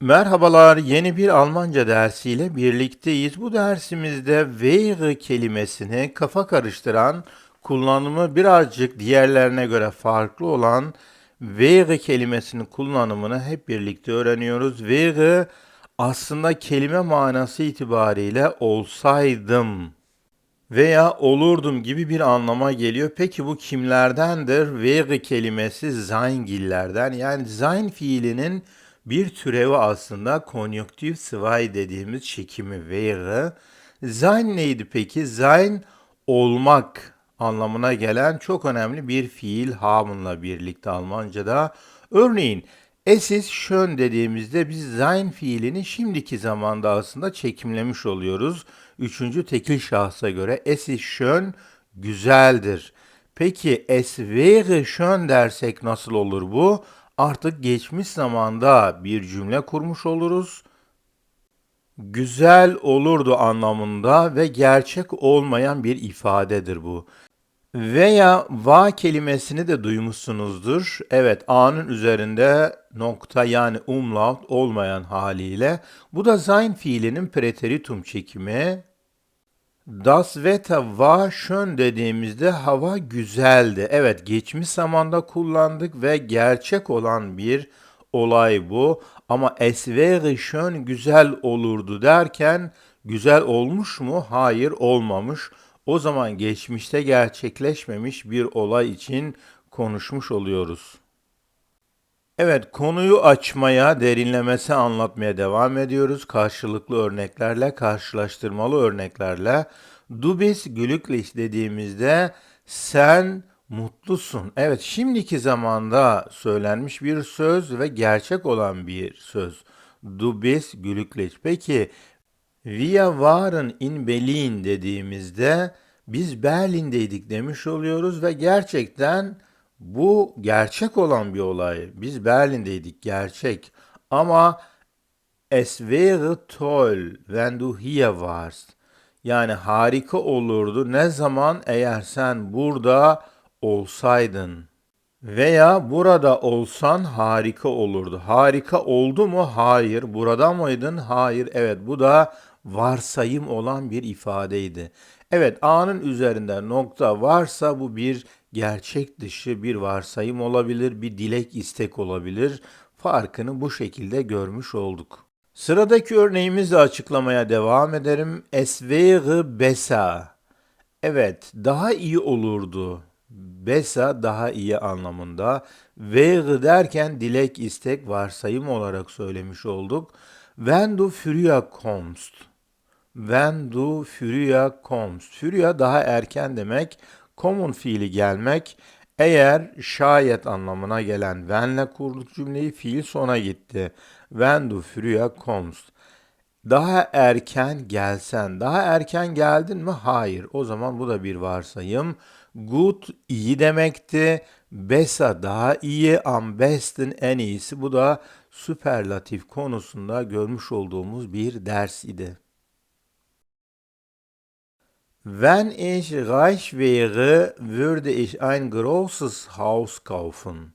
Merhabalar, yeni bir Almanca dersiyle birlikteyiz. Bu dersimizde wäre kelimesini kafa karıştıran, kullanımı birazcık diğerlerine göre farklı olan wäre kelimesinin kullanımını hep birlikte öğreniyoruz. Wäre aslında kelime manası itibariyle olsaydım veya olurdum gibi bir anlama geliyor. Peki bu kimlerdendir? Wäre kelimesi Seingillerden yani sein fiilinin bir türevi aslında konjönktif zwei dediğimiz çekimi wäre. Sein neydi peki? Sein olmak anlamına gelen çok önemli bir fiil hamunla birlikte Almanca'da. Örneğin es ist schön dediğimizde biz sein fiilini şimdiki zamanda aslında çekimlemiş oluyoruz. Üçüncü tekil şahsa göre es ist schön güzeldir. Peki es wäre schön dersek nasıl olur bu? Artık geçmiş zamanda bir cümle kurmuş oluruz. Güzel olurdu anlamında ve gerçek olmayan bir ifadedir bu. Veya va kelimesini de duymuşsunuzdur. Evet, a'nın üzerinde nokta yani umlaut olmayan haliyle. Bu da sein fiilinin preteritum çekimi. Das Wetter war schön dediğimizde hava güzeldi. Evet, geçmiş zamanda kullandık ve gerçek olan bir olay bu. Ama es wäre schön güzel olurdu derken güzel olmuş mu? Hayır, olmamış. O zaman geçmişte gerçekleşmemiş bir olay için konuşmuş oluyoruz. Evet, konuyu açmaya, derinlemesi anlatmaya devam ediyoruz. Karşılıklı örneklerle, karşılaştırmalı örneklerle. Du bist glücklich dediğimizde sen mutlusun. Evet, şimdiki zamanda söylenmiş bir söz ve gerçek olan bir söz. Du bist glücklich. Peki, wir waren in Berlin dediğimizde biz Berlin'deydik demiş oluyoruz ve gerçekten bu gerçek olan bir olay. Biz Berlin'deydik gerçek. Ama es wäre toll wenn du hier warst. Yani harika olurdu ne zaman eğer sen burada olsaydın. Veya burada olsan harika olurdu. Harika oldu mu? Hayır. Burada mıydın? Hayır. Evet bu da varsayım olan bir ifadeydi. Evet A'nın üzerinde nokta varsa bu bir gerçek dışı bir varsayım olabilir, bir dilek istek olabilir. Farkını bu şekilde görmüş olduk. Sıradaki örneğimizle açıklamaya devam ederim. Es wäre besser. Evet, daha iyi olurdu. Besa daha iyi anlamında. Wäre derken dilek, istek, varsayım olarak söylemiş olduk. Wenn du früher kommst. Wenn du früher kommst. Früher daha erken demek. Kommun fiili gelmek. Eğer şayet anlamına gelen when'le kurduk cümleyi fiil sona gitti. When du früher kommst. Daha erken gelsen. Daha erken geldin mi? Hayır. O zaman bu da bir varsayım. Good iyi demekti. Besa daha iyi. Am besten en iyisi. Bu da süperlatif konusunda görmüş olduğumuz bir ders idi. Wenn ich reich wäre, würde ich ein großes Haus kaufen.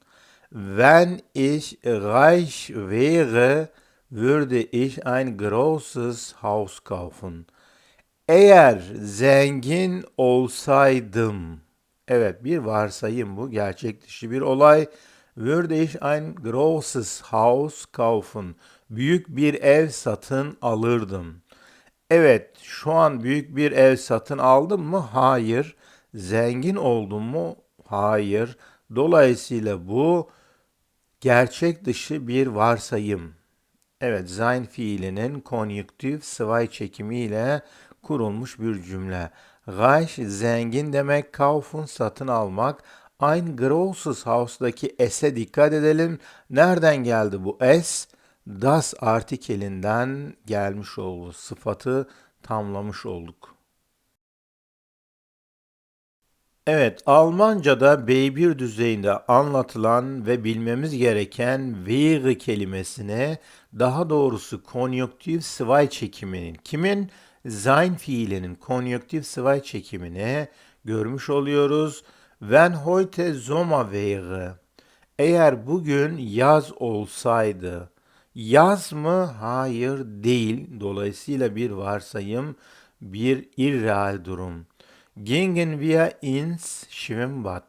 Wenn ich reich wäre, würde ich ein großes Haus kaufen. Eğer zengin olsaydım, evet bir varsayım bu, gerçek dışı bir olay. Würde ich ein großes Haus kaufen. Büyük bir ev satın alırdım. Evet, şu an büyük bir ev satın aldım mı? Hayır. Zengin oldum mu? Hayır. Dolayısıyla bu gerçek dışı bir varsayım. Evet, sein fiilinin konjüktif sıvay çekimiyle kurulmuş bir cümle. Reich zengin demek, kaufen satın almak. Ein großes Haus'daki S'e dikkat edelim. Nereden geldi bu S? Das artikelinden gelmiş oldu. Sıfatı tamlamış olduk. Evet, Almanca'da B1 düzeyinde anlatılan ve bilmemiz gereken wäre kelimesine, daha doğrusu konjönktif sıvay çekiminin, kimin? Sein fiilinin konjönktif sıvay çekimini görmüş oluyoruz. Wenn heute Sommer wäre, eğer bugün yaz olsaydı, Yaz mı? Hayır değil. Dolayısıyla bir varsayım, bir irreal durum. Gingen wir ins Schwimmbad.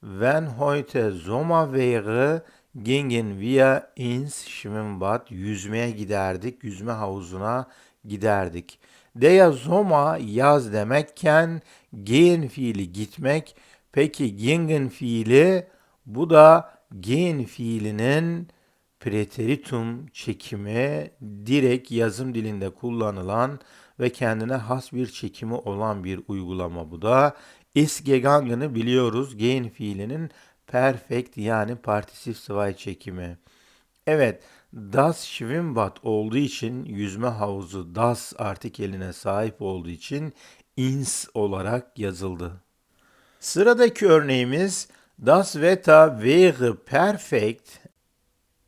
Wenn heute Sommer wäre, gingen wir ins Schwimmbad. Yüzmeye giderdik, yüzme havuzuna giderdik. Der Sommer yaz demekken gehen fiili gitmek. Peki gingen fiili bu da gehen fiilinin preteritum çekimi direkt yazım dilinde kullanılan ve kendine has bir çekimi olan bir uygulama bu da. Ist gegangen'ı biliyoruz. Gehen fiilinin perfect yani partisif sıvay çekimi. Evet, das Schwimmbad olduğu için yüzme havuzu das artikeline sahip olduğu için ins olarak yazıldı. Sıradaki örneğimiz Das Wetter wäre perfekt,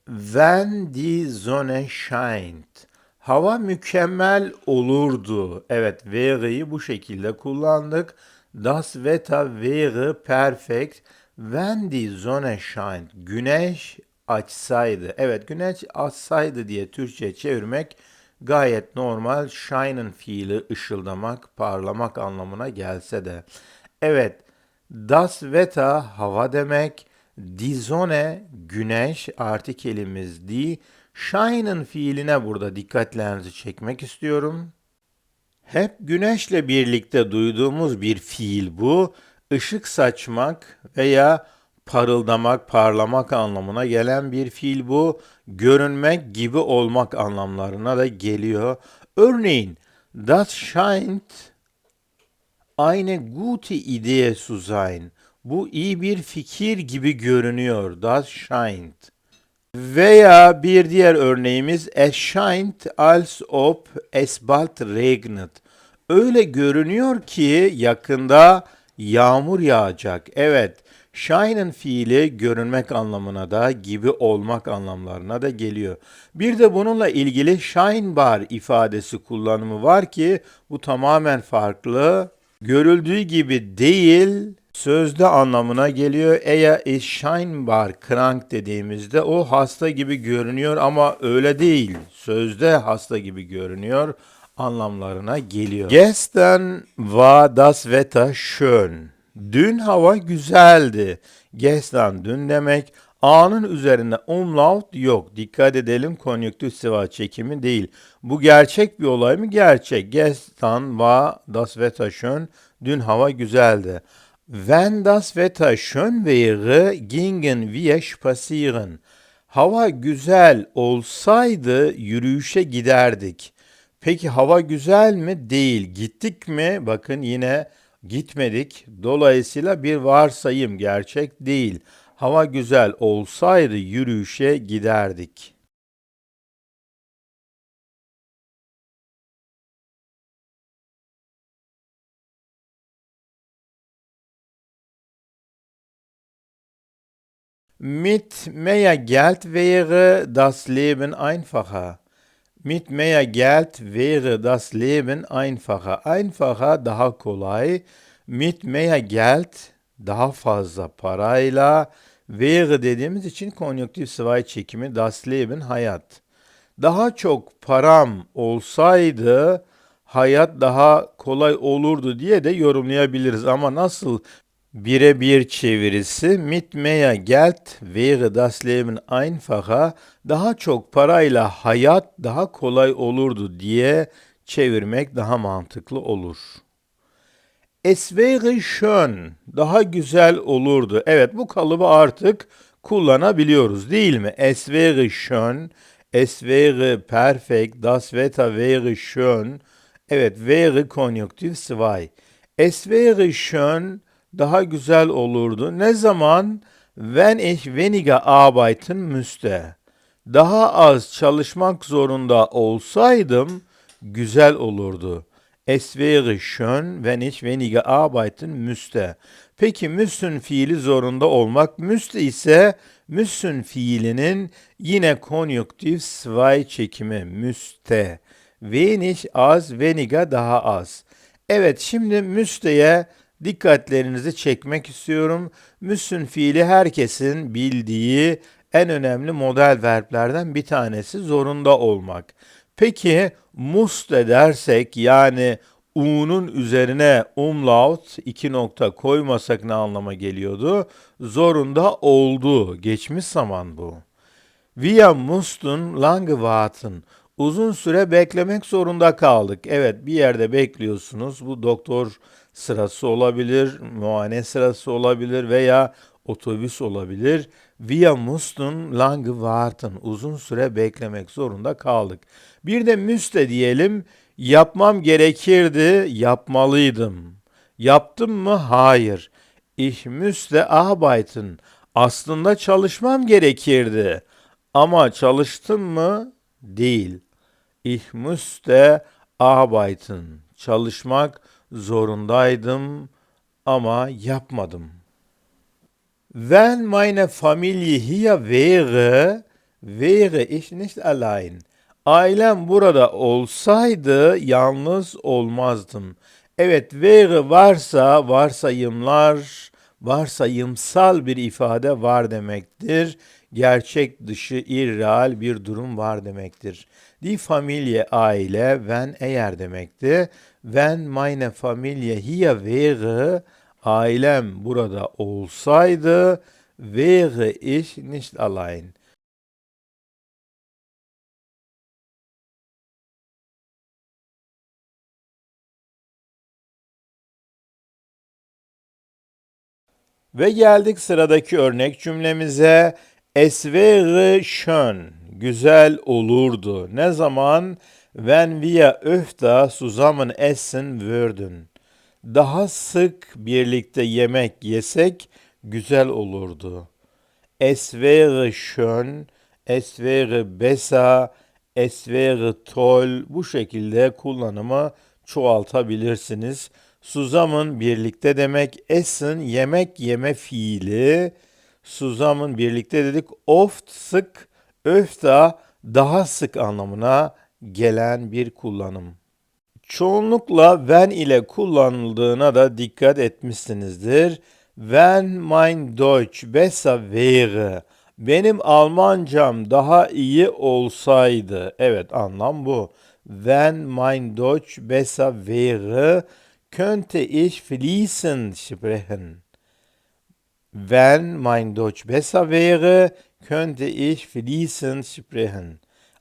wenn die Sonne scheint. Hava mükemmel olurdu. Evet, wäre'yi bu şekilde kullandık. Das Wetter wäre perfekt, wenn die Sonne scheint. Güneş açsaydı. Evet, güneş açsaydı diye Türkçe çevirmek gayet normal. Shine'ın fiili ışıldamak, parlamak anlamına gelse de. Evet, das Wetter hava demek. Die Sonne güneş artikelimiz die. Shine'ın fiiline burada dikkatlerinizi çekmek istiyorum. Hep güneşle birlikte duyduğumuz bir fiil bu. Işık saçmak veya parıldamak, parlamak anlamına gelen bir fiil bu. Görünmek gibi olmak anlamlarına da geliyor. Örneğin, das scheint eine gute Idee zu sein. Bu iyi bir fikir gibi görünüyor. Das scheint. Veya bir diğer örneğimiz es scheint als ob es bald regnet. Öyle görünüyor ki yakında yağmur yağacak. Evet, shine'ın fiili görünmek anlamına da gibi olmak anlamlarına da geliyor. Bir de bununla ilgili shine bar ifadesi kullanımı var ki bu tamamen farklı. Görüldüğü gibi değil, sözde anlamına geliyor. Eğer is scheinbar krank dediğimizde o hasta gibi görünüyor ama öyle değil. Sözde hasta gibi görünüyor anlamlarına geliyor. Gestern war das Wetter schön. Dün hava güzeldi. Gestern dün demek. A'nın üzerinde umlaut yok. Dikkat edelim konjüktif sıva çekimi değil. Bu gerçek bir olay mı? Gerçek. Gestern war das Wetter schön. Dün hava güzeldi. Wenn das Wetter schön wäre, gingen wir spazieren. Hava güzel olsaydı yürüyüşe giderdik. Peki hava güzel mi? Değil. Gittik mi? Bakın yine gitmedik. Dolayısıyla bir varsayım gerçek değil. Hava güzel olsaydı yürüyüşe giderdik. Mit mehr Geld wäre das Leben einfacher. Mit mehr Geld wäre das Leben einfacher. Einfacher daha kolay. Mit mehr Geld daha fazla parayla. Wäre dediğimiz için konjöktif sıvay çekimi das Leben hayat. Daha çok param olsaydı hayat daha kolay olurdu diye de yorumlayabiliriz. Ama nasıl birebir çevirisi mit mehr Geld wäre das Leben einfacher daha çok parayla hayat daha kolay olurdu diye çevirmek daha mantıklı olur. Es wäre schön daha güzel olurdu. Evet bu kalıbı artık kullanabiliyoruz değil mi? Es wäre schön, es wäre perfekt, das Wetter wäre schön. Evet wäre konjunktif 2. Es wäre schön daha güzel olurdu. Ne zaman? Wenn ich weniger arbeiten müsste. Daha az çalışmak zorunda olsaydım güzel olurdu. Es wäre schön, wenn ich weniger arbeiten müsste. Peki müssen fiili zorunda olmak. Müsste ise müssen fiilinin yine konjüktif zwei çekimi müste. Wenig az, weniger daha az. Evet şimdi müsteye dikkatlerinizi çekmek istiyorum. Müsün fiili herkesin bildiği en önemli model verblerden bir tanesi zorunda olmak. Peki musste dersek yani u'nun üzerine umlaut iki nokta koymasak ne anlama geliyordu? Zorunda oldu. Geçmiş zaman bu. Wir mussten lange warten. Uzun süre beklemek zorunda kaldık. Evet bir yerde bekliyorsunuz. Bu doktor sırası olabilir, muayene sırası olabilir veya otobüs olabilir. Wir mussten lange warten. Uzun süre beklemek zorunda kaldık. Bir de müste diyelim. Yapmam gerekirdi, yapmalıydım. Yaptım mı? Hayır. Ich müsste arbeiten. Aslında çalışmam gerekirdi. Ama çalıştım mı? Değil. Ich müsste arbeiten. Çalışmak zorundaydım ama yapmadım. Wenn meine Familie hier wäre, wäre ich nicht allein. Ailem burada olsaydı yalnız olmazdım. Evet, wäre varsa varsayımlar, varsayımsal bir ifade var demektir. Gerçek dışı irreal bir durum var demektir. Die Familie aile, wenn eğer demekti. Wenn meine Familie hier wäre, ailem burada olsaydı, wäre ich nicht allein. Ve geldik sıradaki örnek cümlemize. Es wäre schön. Güzel olurdu. Ne zaman? Wenn wir öfter zusammen essen würden. Daha sık birlikte yemek yesek güzel olurdu. Es wäre schön, es wäre besser, es wäre toll. Bu şekilde kullanımı çoğaltabilirsiniz. Zusammen birlikte demek, essen yemek yeme fiili. Zusammen birlikte dedik. Oft sık, öfter daha sık anlamına gelen bir kullanım. Çoğunlukla when ile kullanıldığına da dikkat etmişsinizdir. Wenn mein Deutsch besser wäre. Benim Almancam daha iyi olsaydı. Evet anlam bu. Wenn mein Deutsch besser wäre, könnte ich fließend sprechen. Wenn mein Deutsch besser wäre, könnte ich fließend sprechen.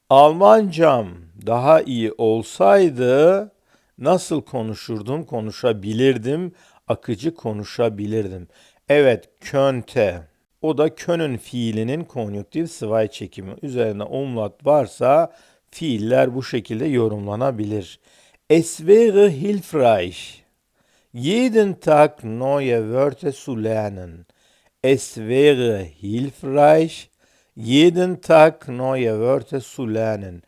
Almancam daha iyi olsaydı nasıl konuşurdum? Konuşabilirdim, akıcı konuşabilirdim. Evet, könte. O da könün fiilinin konjüktif sıvay çekimi. Üzerine umlat varsa fiiller bu şekilde yorumlanabilir. Es wäre hilfreich, jeden Tag neue Wörter zu lernen. Es wäre hilfreich, jeden Tag neue Wörter zu lernen.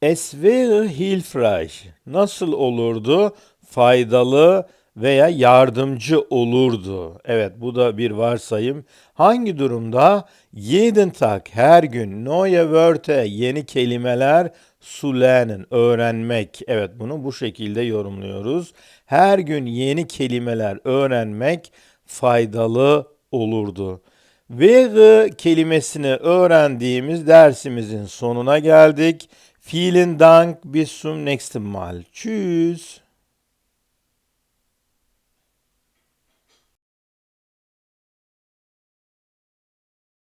Es wäre hilfreich. Nasıl olurdu? Faydalı veya yardımcı olurdu. Evet bu da bir varsayım. Hangi durumda? Jeden Tag her gün neue Wörter yeni kelimeler zu lernen öğrenmek. Evet bunu bu şekilde yorumluyoruz. Her gün yeni kelimeler öğrenmek faydalı olurdu. Wäre kelimesini öğrendiğimiz dersimizin sonuna geldik. Vielen Dank, bis zum nächsten Mal. Tschüss.